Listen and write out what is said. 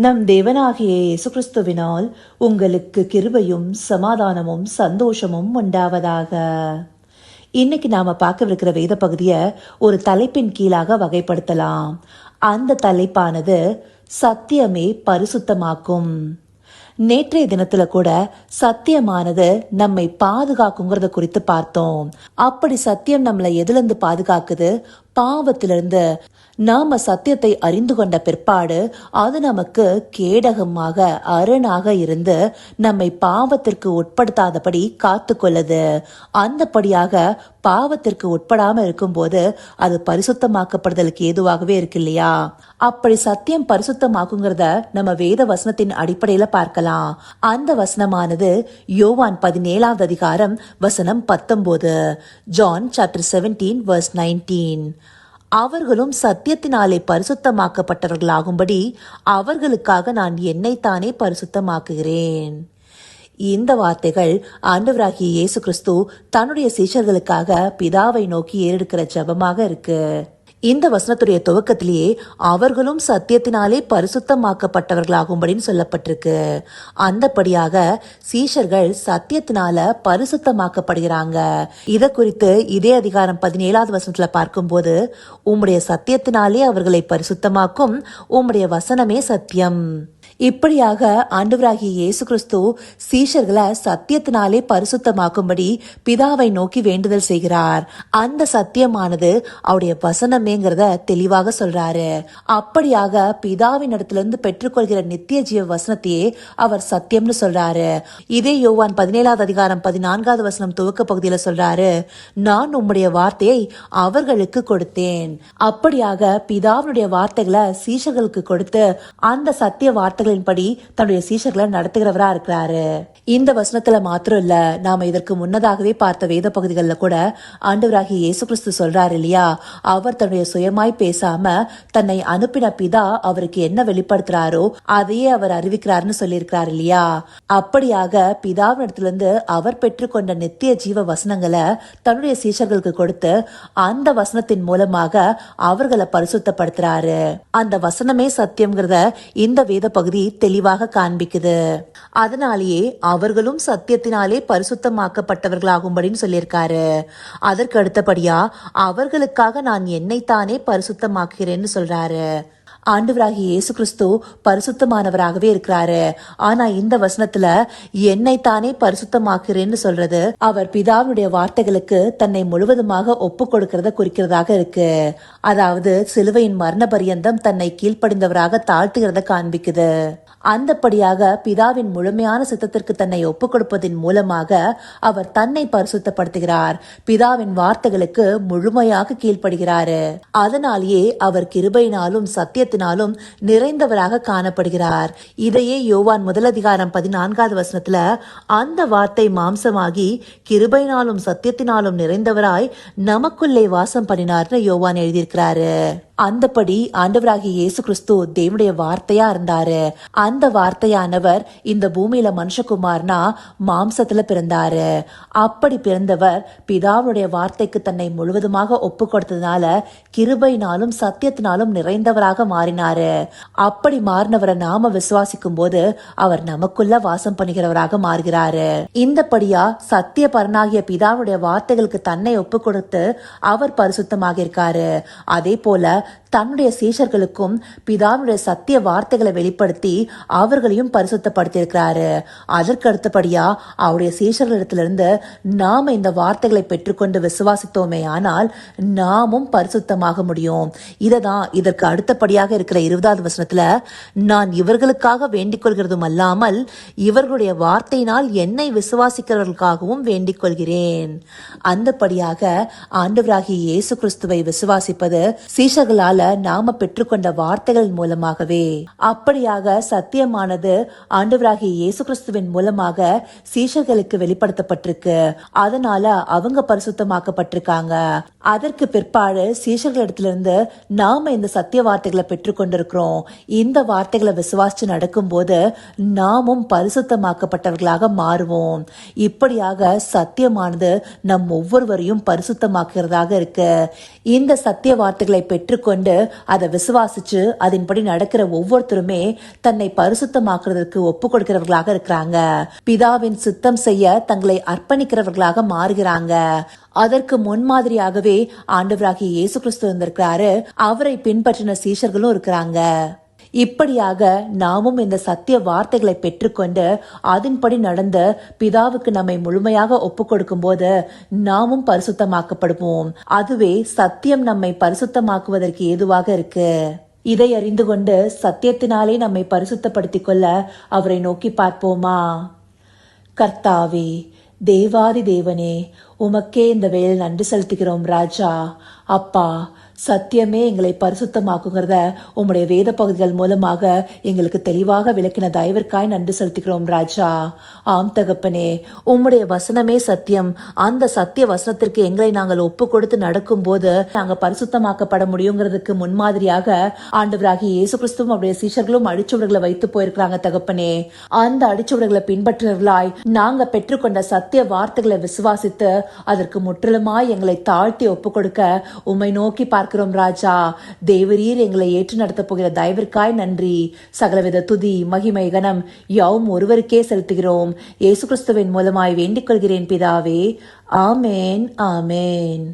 நம் தேவனாகிய இயேசு கிறிஸ்துவினால் உங்களுக்கு கிருபையும் சமாதானமும் சந்தோஷமும் உண்டாவதாக. இன்னைக்கு நாம பார்க்கவிருக்கிற வேத பகுதியை ஒரு தலைப்பின் கீழாக வகைப்படுத்தலாம். அந்த தலைப்பானது சத்தியமே பரிசுத்தமாக்கும். நேற்றைய தினத்துல கூட சத்தியமானது நம்மை பாதுகாக்குங்கிறத குறித்து பார்த்தோம். அப்படி சத்தியம் நம்மளை எதுலேருந்து பாதுகாக்குது? பாவத்திலிருந்து நாம சத்தியத்தை அறிந்து கொண்ட பிற்பாடு அது நமக்கு கேடகமாக அரணாக இருந்து நம்மை பாவத்திற்கு உட்படுத்தாதபடி காத்து கொள்ளுது அந்தபடியாக பாவத்திற்கு உட்படாம இருக்கும்போது அது பரிசுத்தமாக்கப்படுதலுக்கு ஏதுவாகவே இருக்கு இல்லையா அப்படி சத்தியம் பரிசுத்தமாக்குங்கிறத நம்ம வேத வசனத்தின் அடிப்படையில பார்க்கலாம். அந்த வசனமானது யோவான் பதினேழாவது அதிகாரம் வசனம் பத்தொன்பது John chapter seventeen verse nineteen அவர்களும் சத்தியத்தினாலே பரிசுத்தமாக்கப்பட்டவர்களாகும்படி அவர்களுக்காக நான் என்னைத்தானே பரிசுத்தமாக்குகிறேன். இந்த வார்த்தைகள் ஆண்டவராகிய இயேசு கிறிஸ்து தன்னுடைய சீஷர்களுக்காக பிதாவை நோக்கி ஏறெடுக்கிற ஜெபமாக இருக்கு. இந்த வசனத்துடைய துவக்கத்திலேயே அவர்களும் சத்தியத்தினாலே பரிசுத்தமாக்கப்பட்டவர்களாகும்படின்னு சொல்லப்பட்டிருக்கு. அந்தபடியாக சீஷர்கள் சத்தியத்தினால பரிசுத்தமாக்கப்படுகிறாங்க. இதை குறித்து இதே அதிகாரம் பதினேழாவது வசனத்துல பார்க்கும்போது உம்முடைய சத்தியத்தினாலே அவர்களை பரிசுத்தமாக்கும் உம்முடைய வசனமே சத்தியம். இப்படியாக ஆண்டவராகிய இயேசு கிறிஸ்து சீஷர்களை சத்தியத்தினாலே பரிசுத்தமாக்கும்படி பிதாவை நோக்கி வேண்டுதல் செய்கிறார். அந்த சத்தியமானது அவருடைய வசனமேங்கிறத தெளிவாக சொல்றாரு. அப்படியாக பிதாவின் இடத்திலிருந்து பெற்றுக்கொள்கிற நித்திய ஜீவ வசனத்தையே அவர் சத்தியம்னு சொல்றாரு. இதே யோவான் பதினேழாவது அதிகாரம் பதினான்காவது வசனம் துவக்க பகுதியில் சொல்றாரு நான் உம்முடைய வார்த்தையை அவர்களுக்கு கொடுத்தேன். அப்படியாக பிதாவினுடைய வார்த்தைகளை சீஷர்களுக்கு கொடுத்து அந்த சத்திய கட்டளைகளின்படி தன்னுடைய சீஷர்களை நடத்துகிறவரா இருக்கிறாரு. இந்த வசனத்துல மாத்திரம் இல்ல நாம இதற்கு முன்னதாகவே பார்த்த வேத பகுதிகளில் கூட ஆண்டவராகிய இயேசு கிறிஸ்து சொல்றாரு இல்லையா? அவர் தன்னுடைய சுயமாய் பேசாம தன்னை அனுப்பின பிதா அவருக்கு என்ன வெளிப்படுத்துறாரோ அதையே அவர் அறிவிக்கிறாருன்னு சொல்லியிருக்கிறார் இல்லையா? அப்படியாக பிதாவினிடத்திலிருந்து அவர் பெற்றுக்கொண்ட நித்திய ஜீவ வசனங்களை தன்னுடைய சீஷர்களுக்கு கொடுத்து அந்த வசனத்தின் மூலமாக அவர்களை பரிசுத்தப்படுத்துறாரு. அந்த வசனமே சத்தியம்ங்கிறத இந்த வேத பகுதி தெளிவாக காண்பிக்குது. அதனாலேயே அவர்களும் சத்தியத்தினாலே பரிசுத்தமாக்கப்பட்டவர்களாகும்படின்னு சொல்லியிருக்காரு. அதற்கு அடுத்தபடியா அவர்களுக்காக நான் என்னைத்தானே பரிசுத்தமாக்குகிறேன்னு சொல்றாரு. ஆண்டவராகிய இயேசு கிறிஸ்து பரிசுத்தமானவராகவே இருக்கிறாரு. ஆனா இந்த வசனத்துல என்னைத்தானே பரிசுத்தமாக்குறேன்னு சொல்றது அவர் பிதாவுடைய வார்த்தைகளுக்கு தன்னை முழுவதுமாக ஒப்பு கொடுக்கிறத குறிக்கிறதாக இருக்கு. அதாவது சிலுவையின் மரண பரியந்தம் தன்னை கீழ்ப்படிந்தவராக தாழ்த்துகிறத காண்பிக்குது. அந்தப்படியாக பிதாவின் முழுமையான சித்தத்திற்கு தன்னை ஒப்பு கொடுப்பதின் மூலமாக அவர் தன்னை பரிசுத்தப்படுத்துகிறார். பிதாவின் வார்த்தைகளுக்கு முழுமையாக கீழ்ப்படுகிறாரு. அதனாலேயே அவர் கிருபையினாலும் சத்தியத்தினாலும் நிறைந்தவராக காணப்படுகிறார். இதையே யோவான் முதலதிகாரம் பதினான்காவது வசனத்துல அந்த வார்த்தை மாம்சமாகி கிருபையினாலும் சத்தியத்தினாலும் நிறைந்தவராய் நமக்குள்ளே வாசம் பண்ணினார்னு யோவான் எழுதியிருக்கிறாரு. அந்தபடி ஆண்டவராகிய இயேசு கிறிஸ்து தேவனுடைய வார்த்தையா இருந்தாரு. அந்த வார்த்தையானவர் இந்த பூமியில மனுஷகுமார்னா மாம்சத்துல பிறந்தாரு. அப்படி பிறந்தவர் பிதாவுடைய வார்த்தைக்கு தன்னை முழுவதுமாக ஒப்பு கொடுத்ததுனால கிருபைனாலும் சத்தியத்தினாலும் நிறைந்தவராக மாறினாரு. அப்படி மாறினவரை நாம விசுவாசிக்கும் போது அவர் நமக்குள்ள வாசம் பண்ணுகிறவராக மாறுகிறாரு. இந்தபடியா சத்திய பரனாகிய பிதாவுடைய வார்த்தைகளுக்கு தன்னை ஒப்பு கொடுத்து அவர் பரிசுத்தமாக இருக்காரு அதே போல தன்னுடைய சீஷர்களுக்கும் பிதாவுடைய சத்திய வார்த்தைகளை வெளிப்படுத்தி அவர்களையும் பரிசுத்தப்படுத்தியிருக்கிறாரு. அதற்கு அடுத்தபடியா அவருடைய சீஷர்களிடத்திலிருந்து நாம இந்த வார்த்தைகளை பெற்றுக்கொண்டு விசுவாசித்தோமே ஆனால் நாமும் பரிசுத்தமாக முடியும். இததான் இதற்கு அடுத்தபடியாக இருக்கிற இருபதாவது வசனத்துல நான் இவர்களுக்காக வேண்டிக் கொள்கிறதும் அல்லாமல் இவர்களுடைய வார்த்தையினால் என்னை விசுவாசிக்கிறவர்களுக்காகவும் வேண்டிக் கொள்கிறேன் அந்தபடியாக ஆண்டவராகிய இயேசு கிறிஸ்துவை விசுவாசிப்பது சீஷர்கள் சீஷர்களால நாம பெற்றுக்கொண்ட வார்த்தைகள் மூலமாகவே. அப்படியாக சத்தியமானது ஆண்டவராகிய இயேசு கிறிஸ்துவின் மூலமாக சீஷர்களுக்கு வெளிப்படுத்தப்பட்டிருக்கு. அதனால அவங்க பரிசுத்தமாக்கப்பட்டிருக்காங்க. அதற்கு பிற்பாடு சீஷர்களிடத்திலிருந்து நாம இந்த சத்திய வார்த்தைகளை பெற்றுக்கொண்டிருக்கிறோம். இந்த வார்த்தைகளை விசுவாசிச்சு நடக்கும்போது நாமும் பரிசுத்தமாக்கப்பட்டவர்களாக மாறுவோம். இப்படியாக சத்தியமானது நம் ஒவ்வொருவரையும் பரிசுத்தமாக்குறதாக இருக்கு. இந்த சத்திய வார்த்தைகளை பெற்றுக்கொண்டு கொண்டு அதை விசுவாசிச்சு அதன்படி நடக்கிற ஒவ்வொருத்தருமே தன்னை பரிசுத்தமாக்குறதற்கு ஒப்பு கொடுக்கிறவர்களாக இருக்கிறாங்க. பிதாவின் சித்தம் செய்ய தங்களை அர்ப்பணிக்கிறவர்களாக மாறுகிறாங்க. அதற்கு முன்மாதிரியாகவே ஆண்டவராகிய இயேசு கிறிஸ்து வந்திருக்கிறாரு. அவரை பின்பற்றின சீஷர்களும் இருக்கிறாங்க. இப்படியாக நாமும் இந்த சத்திய வார்த்தைகளை பெற்றுக்கொண்டு அதன்படி நடந்த பிதாவுக்கு நம்மை முழுமையாக ஒப்பு கொடுக்கும் போது நாமும் பரிசுத்தமாக்கப்படுவோம். அதுவே சத்தியம் நம்மை பரிசுத்தமாக்குவதற்கு ஏதுவாக இருக்கு. இதை அறிந்து கொண்டு சத்தியத்தினாலே நம்மை பரிசுத்தப்படுத்திக் கொள்ள அவரை நோக்கி பார்ப்போமா? கர்த்தாவே தேவாதி தேவனே உமக்கே இந்த வேலை நன்றி செலுத்துகிறோம் ராஜா. அப்பா சத்தியமே எங்களை பரிசுத்தமாக்குங்கிறத உம்முடைய வேத பகுதிகள் மூலமாக எங்களுக்கு தெளிவாக விளக்கின தயவிற்காய் நன்றி செலுத்துகிறோம் ராஜா. ஆம் தகப்பனே உம்முடைய வசனமே சத்தியம். அந்த சத்திய வசனத்திற்கு எங்களை நாங்கள் ஒப்பு கொடுத்து நடக்கும்போது நாங்க பரிசுத்தமாக்கப்பட முடியுங்கிறதுக்கு முன்மாதிரியாக ஆண்டவராகி இயேசு கிறிஸ்துவும் அவருடைய சீஷர்களும் அடிச்சுவர்களை வைத்து போயிருக்கிறாங்க தகப்பனே. அந்த அடிச்சுவர்களை பின்பற்றுவர்களாய் நாங்க பெற்றுக்கொண்ட சத்திய வார்த்தைகளை விசுவாசித்து அதற்கு முற்றிலுமாய் எங்களை தாழ்த்தி ஒப்பு கொடுக்க உம்மை நோக்கி பார்க்கிறோம் ராஜா. தேவரீர் எங்களை ஏற்று நடத்தப் போகிற தயவிற்காய் நன்றி. சகலவித துதி மகிமை கணம் யாவும் ஒருவருக்கே செலுத்துகிறோம். இயேசு கிறிஸ்துவின் மூலமாய் வேண்டிக் கொள்கிறேன் பிதாவே. ஆமேன் ஆமேன்.